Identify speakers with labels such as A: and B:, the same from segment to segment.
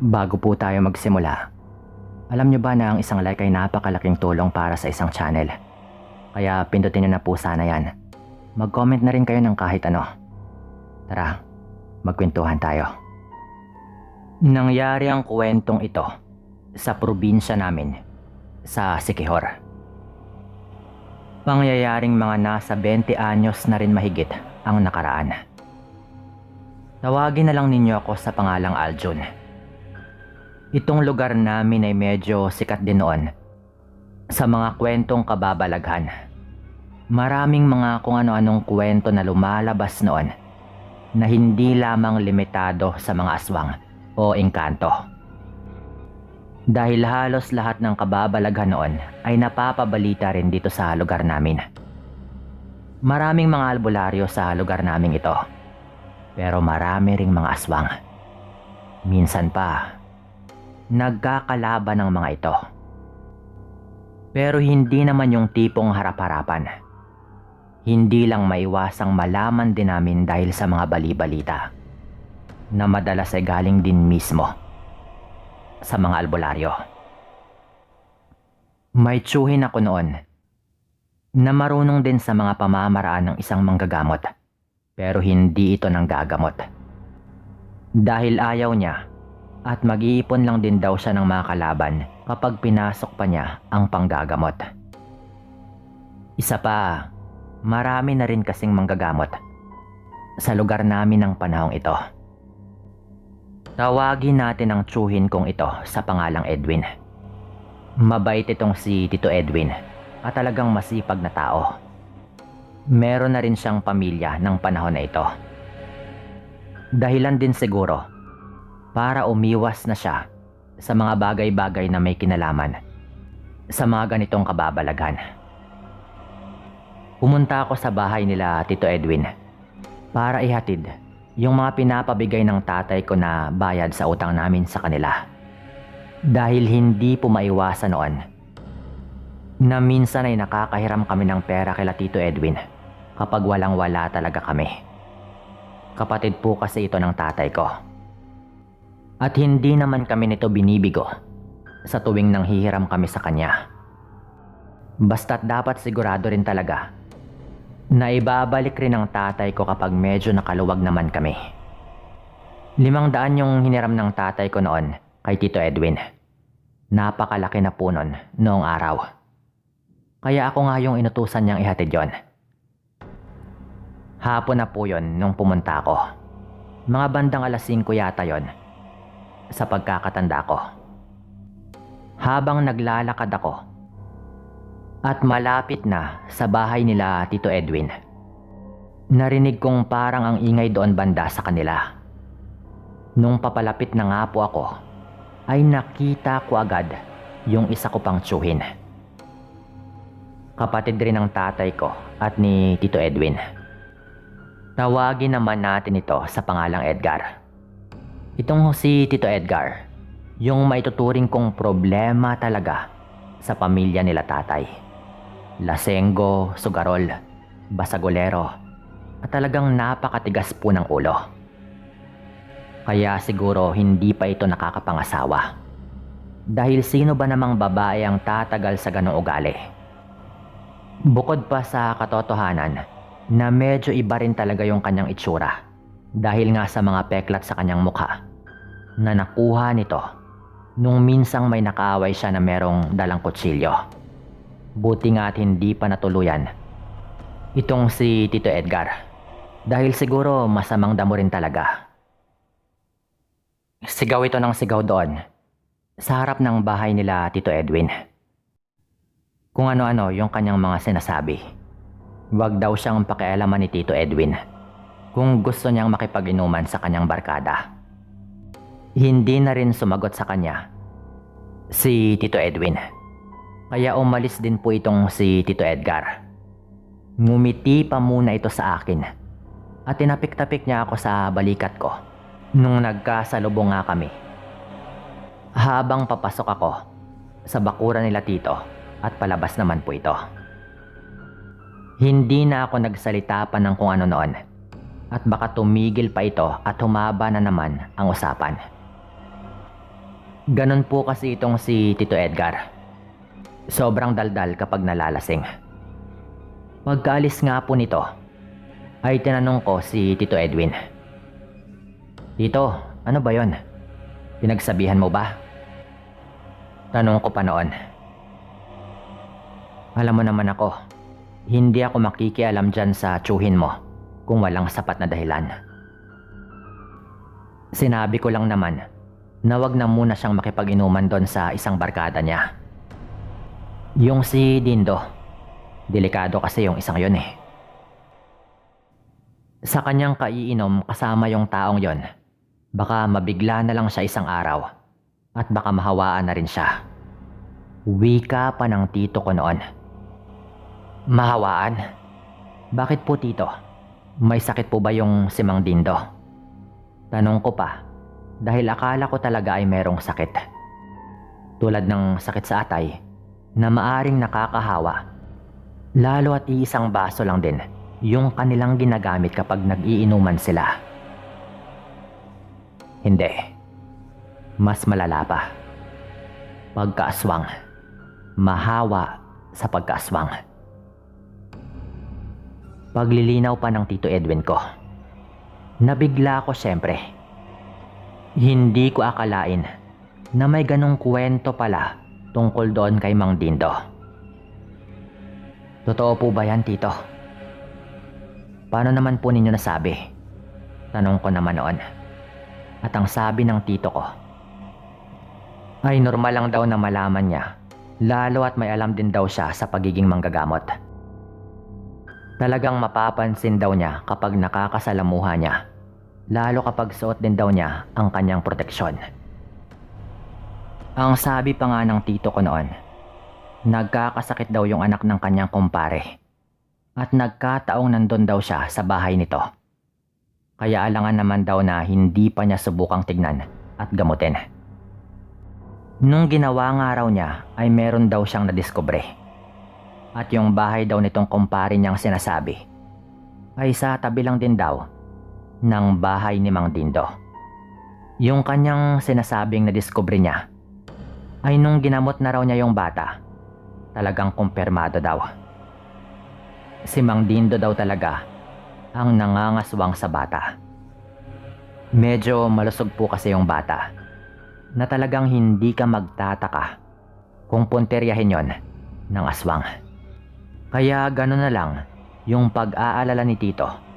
A: Bago po tayo magsimula, alam nyo ba na ang isang like ay napakalaking tulong para sa isang channel? Kaya pindutin nyo na po sana yan. Mag-comment na rin kayo ng kahit ano. Tara, magkwentuhan tayo. Nangyari ang kwentong ito sa probinsya namin, sa Sikihor. Pangyayaring mga nasa 20 anyos na rin mahigit ang nakaraan. Tawagin na lang ninyo ako sa pangalang Aljun. Itong lugar namin ay medyo sikat din noon sa mga kwentong kababalaghan. Maraming mga kung ano-anong kwento na lumalabas noon na hindi lamang limitado sa mga aswang o engkanto. Dahil halos lahat ng kababalaghan noon ay napapabalita rin dito sa lugar namin. Maraming mga albularyo sa lugar namin ito. Pero marami ring mga aswang. Minsan pa, nagkakalaban ng mga ito. Pero hindi naman yung tipong harap-harapan. Hindi lang maiwasang malaman din namin dahil sa mga bali-balita na madalas ay galing din mismo sa mga albularyo. May tsuhin ako noon na marunong din sa mga pamamaraan ng isang manggagamot pero hindi ito nang gagamot. Dahil ayaw niya at mag-iipon lang din daw siya ng mga kalaban kapag pinasok pa niya ang panggagamot. Isa pa, marami na rin kasing manggagamot sa lugar namin ng panahong ito. Tawagin natin ang tsuhin kong ito sa pangalang Edwin. Mabait itong si Tito Edwin at talagang masipag na tao. Meron na rin siyang pamilya ng panahon na ito. Dahilan din siguro para umiwas na siya sa mga bagay-bagay na may kinalaman sa mga ganitong kababalaghan. Pumunta ako sa bahay nila Tito Edwin para ihatid yung mga pinapabigay ng tatay ko na bayad sa utang namin sa kanila. Dahil hindi po maiwasan noon na minsan ay nakakahiram kami ng pera kila Tito Edwin kapag walang wala talaga kami. Kapatid po kasi ito ng tatay ko. At hindi naman kami nito binibigo sa tuwing nang hihiram kami sa kanya. Basta't dapat sigurado rin talaga na ibabalik rin ng tatay ko kapag medyo nakaluwag naman kami. Limang daan yung hiniram ng tatay ko noon kay Tito Edwin. Napakalaki na po nun noong araw. Kaya ako nga yung inutusan niyang ihatid yon. Hapon na po yon nung pumunta ako. Mga bandang alas 5 yata yon sa pagkakatanda ko. Habang naglalakad ako at malapit na sa bahay nila Tito Edwin, narinig kong parang ang ingay doon banda sa kanila. Nung papalapit na nga po ako, ay nakita ko agad yung isa ko pang tsuhin. Kapatid rin ng tatay ko at ni Tito Edwin. Tawagin naman natin ito sa pangalang Edgar. Itong si Tito Edgar, yung maituturing kong problema talaga sa pamilya nila tatay. Lasenggo, sugarol, basagolero, at talagang napakatigas po ng ulo. Kaya siguro hindi pa ito nakakapangasawa. Dahil sino ba namang babae ang tatagal sa ganong ugali? Bukod pa sa katotohanan na medyo iba rin talaga yung kanyang itsura dahil nga sa mga peklat sa kanyang mukha na nakuha nito nung minsang may nakaaway siya na merong dalang kutsilyo. Buti nga at hindi pa natuluyan. Itong si Tito Edgar. Dahil siguro masamang damo rin talaga. Sigaw ito ng sigaw doon. Sa harap ng bahay nila Tito Edwin. Kung ano-ano yung kanyang mga sinasabi. Huwag daw siyang pakialaman ni Tito Edwin kung gusto niyang makipag-inuman sa kanyang barkada. Hindi na rin sumagot sa kanya si Tito Edwin. Kaya umalis din po itong si Tito Edgar. Ngumiti pa muna ito sa akin at tinapik-tapik niya ako sa balikat ko nung nagkasalubong nga kami. Habang papasok ako sa bakura nila Tito at palabas naman po ito. Hindi na ako nagsalita pa ng kung ano noon at baka tumigil pa ito at humaba na naman ang usapan. Ganon po kasi itong si Tito Edgar. Sobrang daldal kapag nalalasing. Pagkaalis nga po nito, ay tinanong ko si Tito Edwin. Tito, ano ba yon? Pinagsabihan mo ba? Tanong ko pa noon. Alam mo naman ako, hindi ako makikialam dyan sa tsuhin mo kung walang sapat na dahilan. Sinabi ko lang naman na wag na muna siyang makipag-inuman doon sa isang barkada niya. Yung si Dindo, delikado kasi yung isang yon eh. Sa kanyang kaiinom kasama yung taong yon, baka mabigla na lang siya isang araw at baka mahawaan na rin siya. Wika pa ng tito ko noon. Mahawaan? Bakit po tito? May sakit po ba yung si Mang Dindo? Tanong ko pa dahil akala ko talaga ay merong sakit. Tulad ng sakit sa atay na maaring nakakahawa. Lalo at iisang baso lang din yung kanilang ginagamit kapag nag-iinuman sila. Hindi. Mas malala pa. Pagkaaswang. Mahawa sa pagkaaswang. Paglilinaw pa ng Tito Edwin ko. Nabigla ako siyempre. Hindi ko akalain na may ganong kwento pala tungkol doon kay Mang Dindo. Totoo po ba yan, Tito? Paano naman po ninyo nasabi? Tanong ko naman noon. At ang sabi ng tito ko, ay normal lang daw na malaman niya, lalo at may alam din daw siya sa pagiging manggagamot. Talagang mapapansin daw niya kapag nakakasalamuha niya, lalo kapag suot din daw niya ang kanyang proteksyon. Ang sabi pa nga ng tito ko noon, nagkakasakit daw yung anak ng kanyang kumpare at nagkataong nandun daw siya sa bahay nito. Kaya alangan naman daw na hindi pa niya subukang tignan at gamutin. Nung ginawa nga raw niya ay meron daw siyang nadiskubre. At yung bahay daw nitong kumpare niyang sinasabi ay sa tabi lang din daw ng bahay ni Mang Dindo. Yung kanyang sinasabing nadiskubre niya ay nung ginamot na raw niya yung bata, talagang kumpirmado daw. Si Mang Dindo daw talaga ang nangangaswang sa bata. Medyo malusog po kasi yung bata na talagang hindi ka magtataka kung punteryahin yon ng aswang. Kaya gano'n na lang yung pag-aalala ni Tito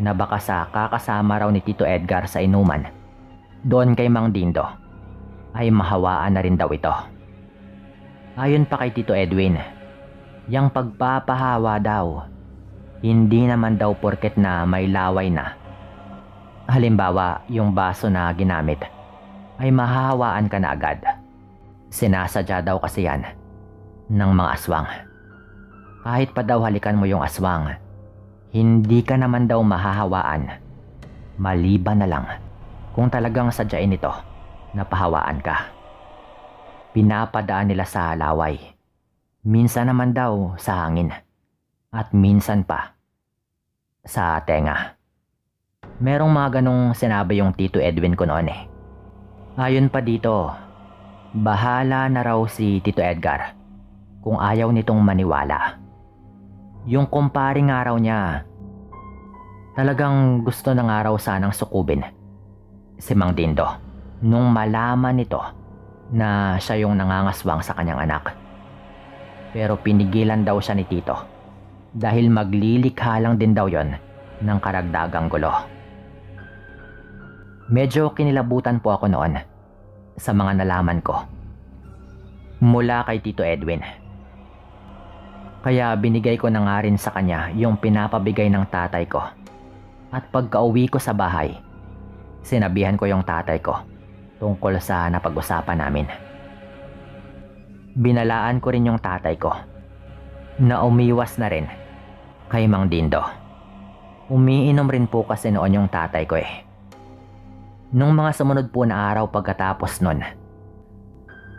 A: na baka sa kakasama raw ni Tito Edgar sa inuman doon kay Mang Dindo ay mahawaan na rin daw ito. Ayon pa kay Tito Edwin, yang pagpapahawa daw hindi naman daw porket na may laway na. Halimbawa, yung baso na ginamit ay mahahawaan ka na agad. Sinasadya daw kasi yan ng mga aswang. Kahit pa daw halikan mo yung aswang, hindi ka naman daw mahahawaan. Maliban na lang kung talagang sadyain ito na pahawaan ka. Pinapadaan nila sa laway. Minsan naman daw sa hangin at minsan pa sa tenga. Merong mga ganong sinabi yung Tito Edwin ko noon eh. Ayon pa dito, bahala na raw si Tito Edgar kung ayaw nitong maniwala. Yung kumpare nga raw niya, talagang gusto na nga raw sanang sukubin si Mang Dindo nung malaman nito na siya yung nangangaswang sa kanyang anak. Pero pinigilan daw siya ni Tito dahil maglilikha lang din daw yon ng karagdagang gulo. Medyo kinilabutan po ako noon sa mga nalaman ko mula kay Tito Edwin. Kaya binigay ko na nga rin sa kanya yung pinapabigay ng tatay ko. At pagka-uwi ko sa bahay, sinabihan ko yung tatay ko tungkol sa napag-usapan namin. Binalaan ko rin yung tatay ko na umiwas na rin kay Mang Dindo. Umiinom rin po kasi noon yung tatay ko eh. Nung mga sumunod po na araw pagkatapos nun,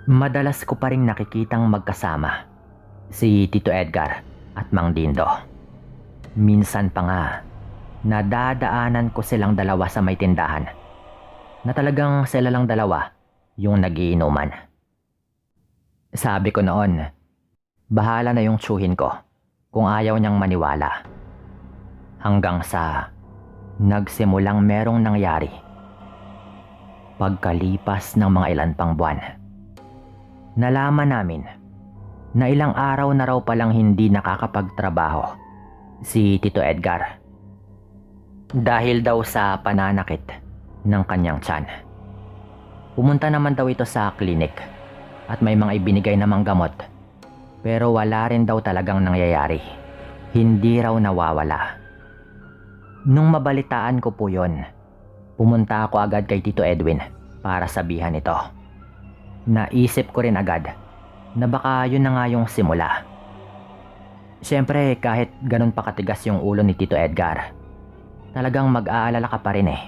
A: madalas ko pa rin nakikitang magkasama si Tito Edgar at Mang Dindo. Minsan pa nga, nadadaanan ko silang dalawa sa may tindahan na talagang sila lang dalawa yung nagiinuman. Sabi ko noon, bahala na yung tsuhin ko kung ayaw niyang maniwala. Hanggang sa nagsimulang merong nangyari. Pagkalipas ng mga ilan pang buwan, nalaman namin na ilang araw na raw palang hindi nakakapagtrabaho si Tito Edgar. Dahil daw sa pananakit ng kanyang tiyan. Pumunta naman daw ito sa klinik at may mga ibinigay namang gamot. Pero wala rin daw talagang nangyayari. Hindi raw nawawala. Nung mabalitaan ko po yon, pumunta ako agad kay Tito Edwin para sabihan ito. Naisip ko rin agad na baka yun na nga yung simula. Siyempre kahit ganun pa katigas yung ulo ni Tito Edgar, talagang mag-aalala ka pa rin eh.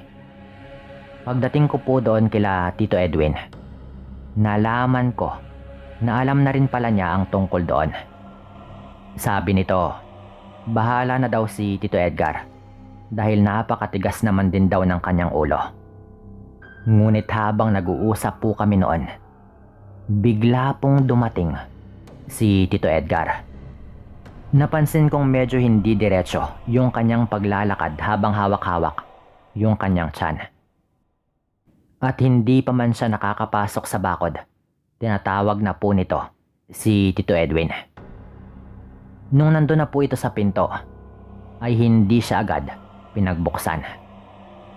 A: Pagdating ko po doon kila Tito Edwin, nalaman ko na alam na rin pala niya ang tungkol doon. Sabi nito, bahala na daw si Tito Edgar dahil napakatigas naman din daw ng kanyang ulo. Ngunit habang nag-uusap po kami noon, bigla pong dumating si Tito Edgar. Napansin kong medyo hindi diretso yung kanyang paglalakad habang hawak-hawak yung kanyang tiyan. At hindi pa man siya nakakapasok sa bakod, tinatawag na po nito si Tito Edwin. Nung nandun na po ito sa pinto, ay hindi siya agad pinagbuksan.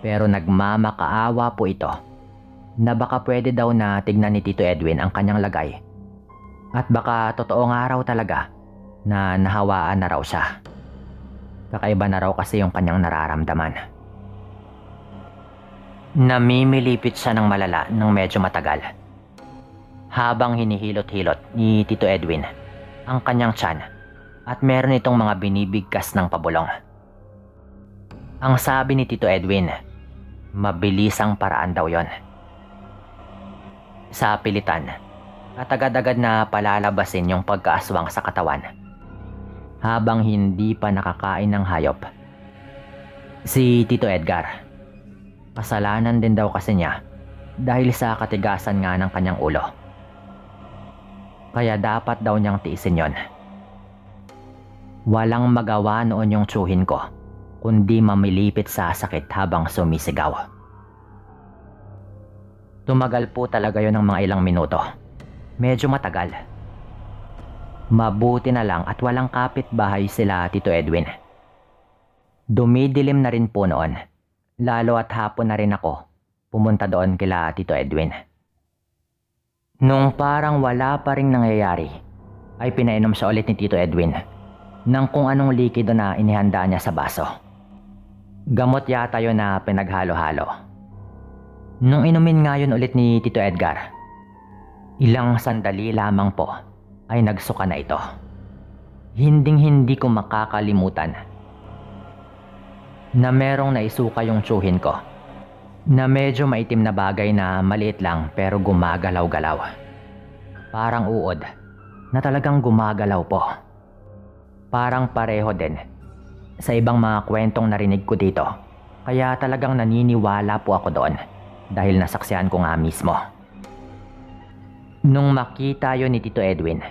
A: Pero nagmamakaawa po ito na baka pwede daw na tignan ni Tito Edwin ang kanyang lagay. At baka totoo nga raw talaga na nahawaan na raw siya. Kakaiba na raw kasi yung kanyang nararamdaman. Namimilipit siya ng malala ng medyo matagal. Habang hinihilot-hilot ni Tito Edwin ang kanyang tiyan at meron itong mga binibigkas ng pabulong. Ang sabi ni Tito Edwin, mabilis ang paraan daw yon. Sa pilitan, at agad-agad na palalabasin yung pagkaaswang sa katawan habang hindi pa nakakain ng hayop. Si Tito Edgar, kasalanan din daw kasi niya dahil sa katigasan nga ng kanyang ulo. Kaya dapat daw niyang tiisin yon. Walang magawa noon yung tsuhin ko, kundi mamilipit sa sakit habang sumisigaw. Tumagal po talaga yon ng mga ilang minuto. Medyo matagal. Mabuti na lang at walang kapitbahay sila Tito Edwin. Dumidilim na rin po noon. Lalo at hapon na rin ako pumunta doon kila Tito Edwin. Nung parang wala pa ring nangyayari, ay pinainom siya ulit ni Tito Edwin ng kung anong likido na inihanda niya sa baso. Gamot yata yun na pinaghalo-halo. Nung inumin nga yun ulit ni Tito Edgar, ilang sandali lamang po ay nagsuka na ito. Hinding hindi ko makakalimutan na merong naisuka yung tsuhin ko na medyo maitim na bagay na maliit lang pero gumagalaw-galaw. Parang uod na talagang gumagalaw po. Parang pareho din sa ibang mga kwentong narinig ko dito. Kaya talagang naniniwala po ako doon dahil nasaksihan ko nga mismo. Nung makita yon ni Tito Edwin,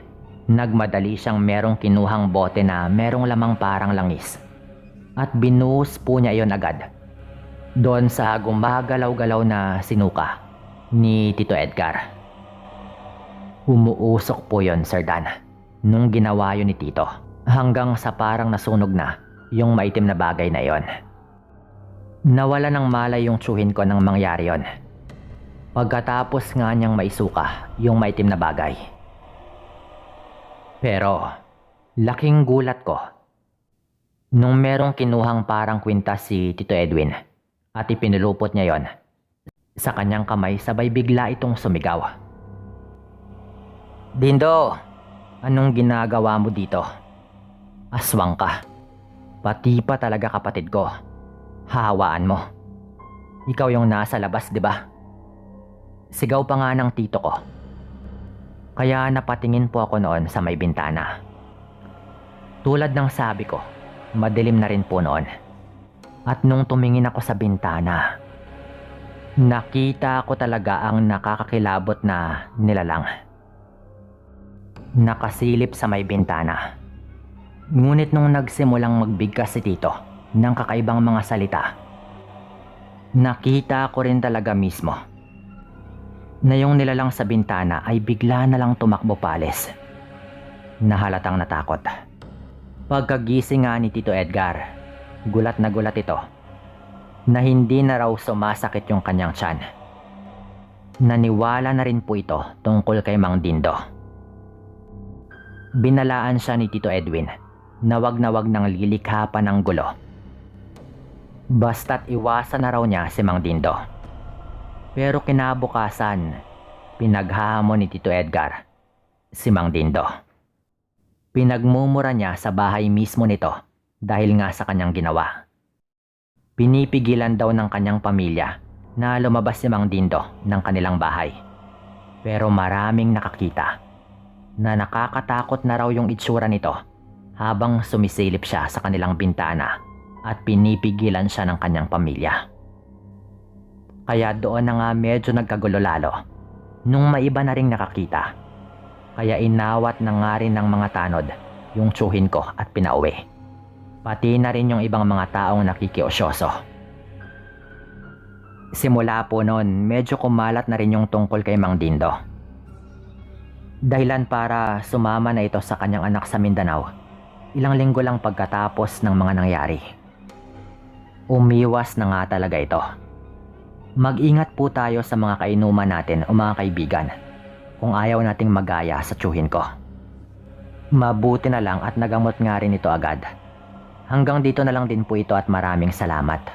A: nagmadali siyang merong kinuhang bote na merong lamang parang langis. At binuhos po niya yon agad. Doon sa gumagalaw-galaw na sinuka ni Tito Edgar. Umuusok po yon Sir Dan, nung ginawa yon ni Tito. Hanggang sa parang nasunog na yung maitim na bagay na yon. Nawala ng malay yung tsuhin ko nang mangyari yon. Pagkatapos nga niyang maisuka yung maitim na bagay. Pero, laking gulat ko. Nung merong kinuhang parang kwintas si Tito Edwin at ipinulupot niya yon, sa kanyang kamay sabay bigla itong sumigaw. Dindo, anong ginagawa mo dito? Aswang ka. Pati pa talaga kapatid ko. Hahawaan mo. Ikaw yung nasa labas, di ba? Sigaw pa nga ng tito ko. Kaya napatingin po ako noon sa may bintana. Tulad ng sabi ko, madilim na rin po noon. At nung tumingin ako sa bintana, Nakita ko talaga ang nakakakilabot na nilalang. Nakasilip sa may bintana. Ngunit nung nagsimulang magbigkas si Tito ng kakaibang mga salita, nakita ko rin talaga mismo na yung nilalang sa bintana ay bigla na lang tumakbo palis. Nahalatang natakot. Pagkagising nga ni Tito Edgar, gulat na gulat ito na hindi na raw sumasakit yung kanyang tiyan. Naniwala na rin po ito tungkol kay Mang Dindo. Binalaan siya ni Tito Edwin na wag na wag nang lilikha pa ng gulo. Basta't iwasan na raw niya si Mang Dindo. Pero kinabukasan, pinaghahamon ni Tito Edgar si Mang Dindo. Pinagmumura niya sa bahay mismo nito dahil nga sa kanyang ginawa. Pinipigilan daw ng kanyang pamilya na lumabas si Mang Dindo ng kanilang bahay. Pero maraming nakakita na nakakatakot na raw yung itsura nito habang sumisilip siya sa kanilang bintana at pinipigilan siya ng kanyang pamilya. Kaya doon na nga medyo nagkagulo lalo nung maiba na ring nakakita. Kaya inawat na nga rin ng mga tanod yung tsuhin ko at pinauwi. Pati na rin yung ibang mga taong nakikiosyoso. Simula po noon, medyo kumalat na rin yung tungkol kay Mang Dindo. Dahilan para sumama na ito sa kanyang anak sa Mindanao, ilang linggo lang pagkatapos ng mga nangyari. Umiwas na nga talaga ito. Mag-ingat po tayo sa mga kainuman natin o mga kaibigan kung ayaw nating magaya sa tsuhin ko. Mabuti na lang at nagamot nga rin ito agad. Hanggang dito na lang din po ito at maraming salamat.